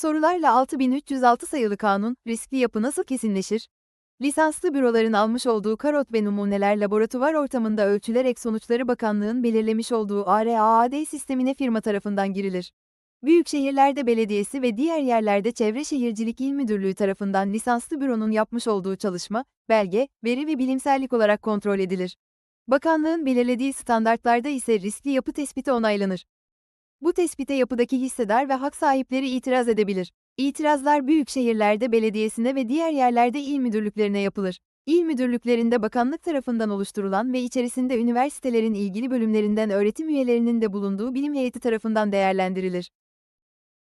Sorularla 6306 sayılı kanun, riskli yapı nasıl kesinleşir? Lisanslı büroların almış olduğu karot ve numuneler laboratuvar ortamında ölçülerek sonuçları bakanlığın belirlemiş olduğu ARAAD sistemine firma tarafından girilir. Büyük şehirlerde belediyesi ve diğer yerlerde Çevre Şehircilik İl Müdürlüğü tarafından lisanslı büronun yapmış olduğu çalışma, belge, veri ve bilimsellik olarak kontrol edilir. Bakanlığın belirlediği standartlarda ise riskli yapı tespiti onaylanır. Bu tespite yapıdaki hissedar ve hak sahipleri itiraz edebilir. İtirazlar büyük şehirlerde belediyesine ve diğer yerlerde il müdürlüklerine yapılır. İl müdürlüklerinde bakanlık tarafından oluşturulan ve içerisinde üniversitelerin ilgili bölümlerinden öğretim üyelerinin de bulunduğu bilim heyeti tarafından değerlendirilir.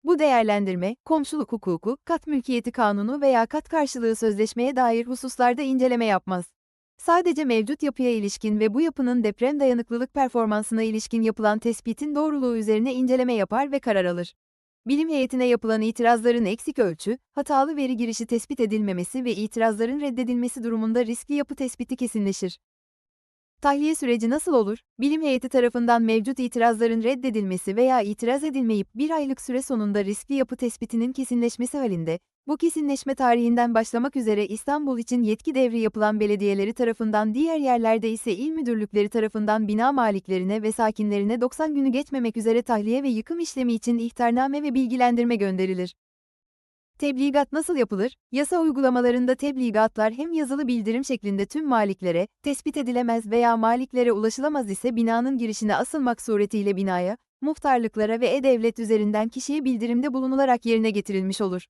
Bu değerlendirme, komşuluk hukuku, kat mülkiyeti kanunu veya kat karşılığı sözleşmeye dair hususlarda inceleme yapmaz. Sadece mevcut yapıya ilişkin ve bu yapının deprem dayanıklılık performansına ilişkin yapılan tespitin doğruluğu üzerine inceleme yapar ve karar alır. Bilim heyetine yapılan itirazların eksik ölçü, hatalı veri girişi tespit edilmemesi ve itirazların reddedilmesi durumunda riskli yapı tespiti kesinleşir. Tahliye süreci nasıl olur? Bilim heyeti tarafından mevcut itirazların reddedilmesi veya itiraz edilmeyip bir aylık süre sonunda riskli yapı tespitinin kesinleşmesi halinde, bu kesinleşme tarihinden başlamak üzere İstanbul için yetki devri yapılan belediyeleri tarafından diğer yerlerde ise il müdürlükleri tarafından bina maliklerine ve sakinlerine 90 günü geçmemek üzere tahliye ve yıkım işlemi için ihtarname ve bilgilendirme gönderilir. Tebligat nasıl yapılır? Yasa uygulamalarında tebligatlar hem yazılı bildirim şeklinde tüm maliklere, tespit edilemez veya maliklere ulaşılamaz ise binanın girişine asılmak suretiyle binaya, muhtarlıklara ve e-devlet üzerinden kişiye bildirimde bulunularak yerine getirilmiş olur.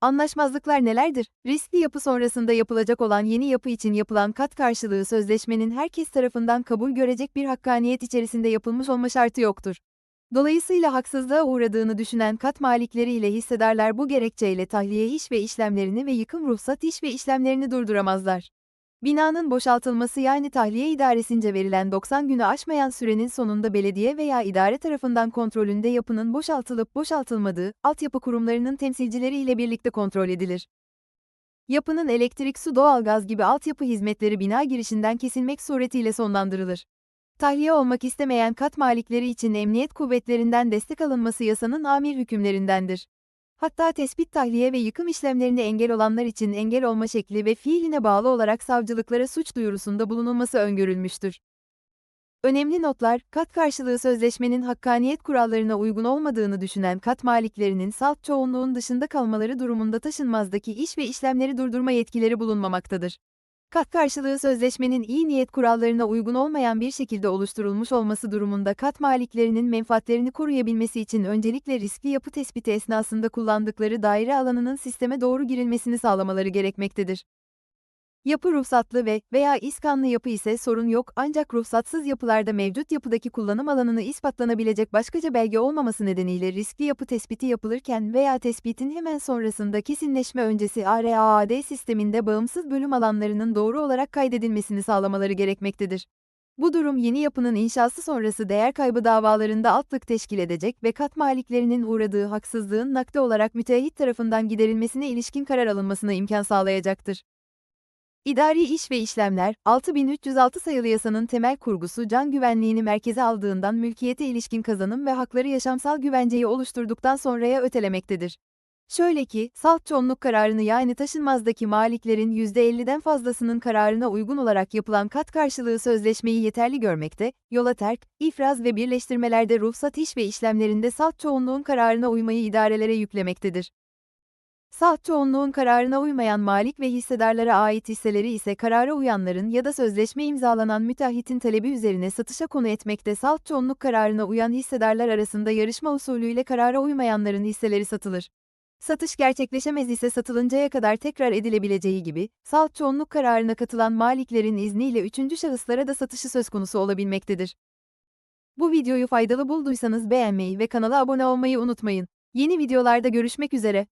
Anlaşmazlıklar nelerdir? Riskli yapı sonrasında yapılacak olan yeni yapı için yapılan kat karşılığı sözleşmenin herkes tarafından kabul görecek bir hakkaniyet içerisinde yapılmış olma şartı yoktur. Dolayısıyla haksızlığa uğradığını düşünen kat malikleri ile hissedarlar bu gerekçeyle tahliye iş ve işlemlerini ve yıkım ruhsat iş ve işlemlerini durduramazlar. Binanın boşaltılması yani tahliye idaresince verilen 90 günü aşmayan sürenin sonunda belediye veya idare tarafından kontrolünde yapının boşaltılıp boşaltılmadığı, altyapı kurumlarının temsilcileri ile birlikte kontrol edilir. Yapının elektrik, su, doğalgaz gibi altyapı hizmetleri bina girişinden kesilmek suretiyle sonlandırılır. Tahliye olmak istemeyen kat malikleri için emniyet kuvvetlerinden destek alınması yasanın amir hükümlerindendir. Hatta tespit tahliye ve yıkım işlemlerine engel olanlar için engel olma şekli ve fiiline bağlı olarak savcılıklara suç duyurusunda bulunulması öngörülmüştür. Önemli notlar, kat karşılığı sözleşmenin hakkaniyet kurallarına uygun olmadığını düşünen kat maliklerinin salt çoğunluğun dışında kalmaları durumunda taşınmazdaki iş ve işlemleri durdurma yetkileri bulunmamaktadır. Kat karşılığı sözleşmenin iyi niyet kurallarına uygun olmayan bir şekilde oluşturulmuş olması durumunda kat maliklerinin menfaatlerini koruyabilmesi için öncelikle riskli yapı tespiti esnasında kullandıkları daire alanının sisteme doğru girilmesini sağlamaları gerekmektedir. Yapı ruhsatlı ve veya iskanlı yapı ise sorun yok ancak ruhsatsız yapılarda mevcut yapıdaki kullanım alanını ispatlanabilecek başkaca belge olmaması nedeniyle riskli yapı tespiti yapılırken veya tespitin hemen sonrasında kesinleşme öncesi ARAAD sisteminde bağımsız bölüm alanlarının doğru olarak kaydedilmesini sağlamaları gerekmektedir. Bu durum yeni yapının inşası sonrası değer kaybı davalarında altlık teşkil edecek ve kat maliklerinin uğradığı haksızlığın nakde olarak müteahhit tarafından giderilmesine ilişkin karar alınmasına imkan sağlayacaktır. İdari iş ve işlemler, 6306 sayılı yasanın temel kurgusu can güvenliğini merkeze aldığından mülkiyete ilişkin kazanım ve hakları yaşamsal güvenceyi oluşturduktan sonraya ötelemektedir. Şöyle ki, salt çoğunluk kararını yani taşınmazdaki maliklerin %50'den fazlasının kararına uygun olarak yapılan kat karşılığı sözleşmeyi yeterli görmekte, yola terk, ifraz ve birleştirmelerde ruhsat iş ve işlemlerinde salt çoğunluğun kararına uymayı idarelere yüklemektedir. Salt çoğunluğun kararına uymayan malik ve hissedarlara ait hisseleri ise karara uyanların ya da sözleşme imzalanan müteahhitin talebi üzerine satışa konu etmekte salt çoğunluk kararına uyan hissedarlar arasında yarışma usulüyle karara uymayanların hisseleri satılır. Satış gerçekleşemez ise satılıncaya kadar tekrar edilebileceği gibi, salt çoğunluk kararına katılan maliklerin izniyle üçüncü şahıslara da satışı söz konusu olabilmektedir. Bu videoyu faydalı bulduysanız beğenmeyi ve kanala abone olmayı unutmayın. Yeni videolarda görüşmek üzere.